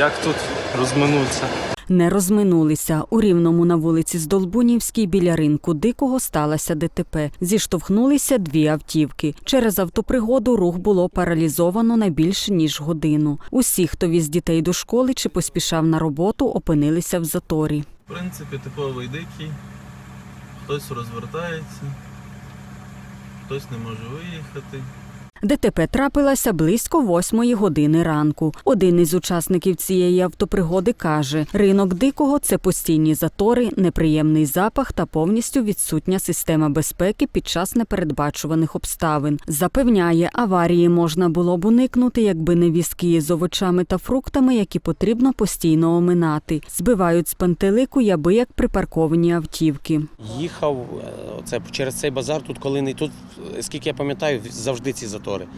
як тут розминутися. Не розминулися. У Рівному на вулиці Здолбунівській біля ринку Дикого сталося ДТП. Зіштовхнулися дві автівки. Через автопригоду рух було паралізовано на більше ніж годину. Усі, хто віз дітей до школи чи поспішав на роботу, опинилися в заторі. В принципі, типовий дикий. Хтось розвертається, хтось не може виїхати. ДТП трапилося близько восьмої години ранку. Один із учасників цієї автопригоди каже: ринок дикого це постійні затори, неприємний запах та повністю відсутня система безпеки під час непередбачуваних обставин. Запевняє, аварії можна було б уникнути, якби не візки з овочами та фруктами, які потрібно постійно оминати. Збивають з пантелику, яби як припарковані автівки. Їхав е, оце через цей базар. Тут коли не тут, е, скільки я пам'ятаю, завжди ці затори. sectores.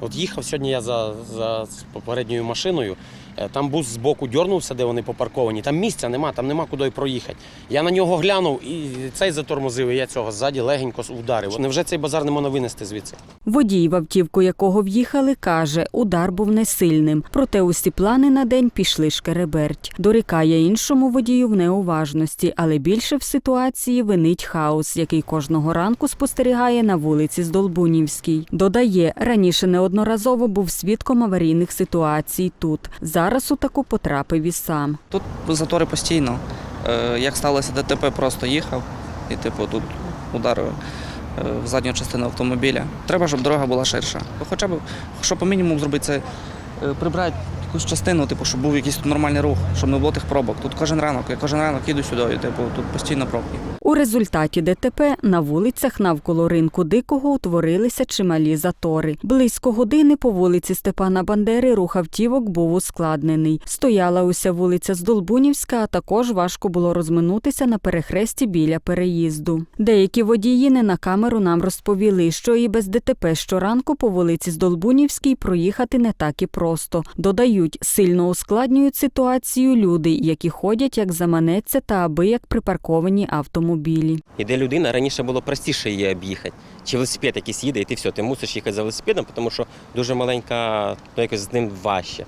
От їхав сьогодні я за, за попередньою машиною. е, Там бус збоку дьорнувся, де вони попарковані. Там місця нема, там нема куди проїхати. Я на нього глянув і цей затормозив, і я цього ззаді легенько ударив. Невже цей базар не можна винести звідси? Водій, в автівку якого в'їхали, каже, удар був не сильним. Проте усі плани на день пішли шкереберть. Дорікає іншому водію в неуважності, але більше в ситуації винить хаос, який кожного ранку спостерігає на вулиці Здолбунівській. Додає, раніше неодноразово був свідком аварійних ситуацій тут. Зараз у таку потрапив і сам. Тут затори постійно. Е, Як сталося ДТП, просто їхав і, типу, тут ударив е, в задню частину автомобіля. Треба, щоб дорога була ширша. Хоча б, що по мінімуму зробити, це е, прибрати якусь частину, типу, щоб був якийсь тут нормальний рух, щоб не було тих пробок. Тут кожен ранок, я кожен ранок їду сюди, і, типу, тут постійно пробки. У результаті ДТП на вулицях навколо ринку Дикого утворилися чималі затори. Близько години по вулиці Степана Бандери рух автівок був ускладнений. Стояла уся вулиця Здолбунівська, а також важко було розминутися на перехресті біля переїзду. Деякі водії не на камеру нам розповіли, що і без ДТП щоранку по вулиці Здолбунівській проїхати не так і просто. Додають, сильно ускладнюють ситуацію люди, які ходять як заманеться та аби як припарковані автомобілі. Іде людина, раніше було простіше її об'їхати. Чи велосипед якийсь їде, і ти все, ти мусиш їхати за велосипедом, тому що дуже маленька, ну якось з ним важче.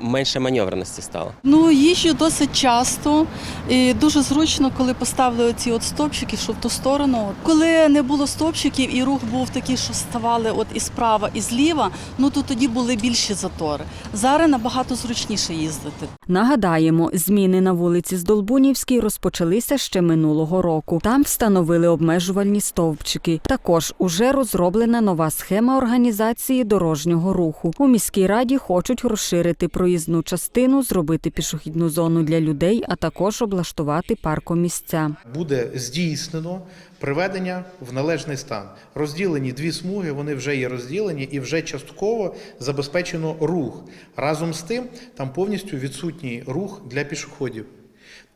Менше маневреності стало. Ну, їжджу досить часто. І дуже зручно, коли поставили ці от стопчики, що в ту сторону. Коли не було стопчиків і рух був такий, що ставали от і справа, і зліва, ну то тоді були більші затори. Зараз набагато зручніше їздити. Нагадаємо, зміни на вулиці Здолбунівській розпочалися ще минулого року. Там встановили обмежувальні стовпчики. Також уже розроблена нова схема організації дорожнього руху. У міській раді хочуть розширити проїзну частину, зробити пішохідну зону для людей, а також облаштувати паркомісця. буде здійснено приведення в належний стан. Розділені дві смуги, вони вже є розділені і вже частково забезпечено рух. Разом з тим, там повністю відсутній рух для пішоходів.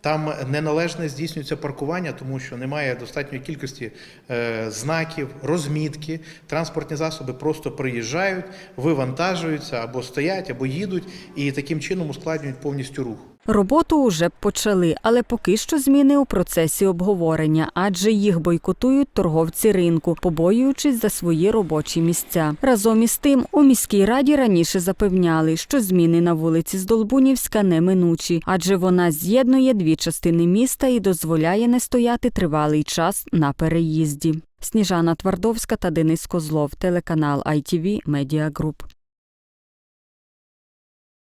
Там неналежне здійснюється паркування, тому що немає достатньої кількості е, знаків, розмітки. Транспортні засоби просто приїжджають, вивантажуються або стоять, або їдуть, і таким чином ускладнюють повністю рух. Роботу уже почали, але поки що зміни у процесі обговорення, адже їх бойкотують торговці ринку, побоюючись за свої робочі місця. Разом із тим, у міській раді раніше запевняли, що зміни на вулиці Здолбунівська неминучі, адже вона з'єднує дві частини міста і дозволяє не стояти тривалий час на переїзді. Сніжана Твардовська та Денис Козлов, телеканал ITV Media Group.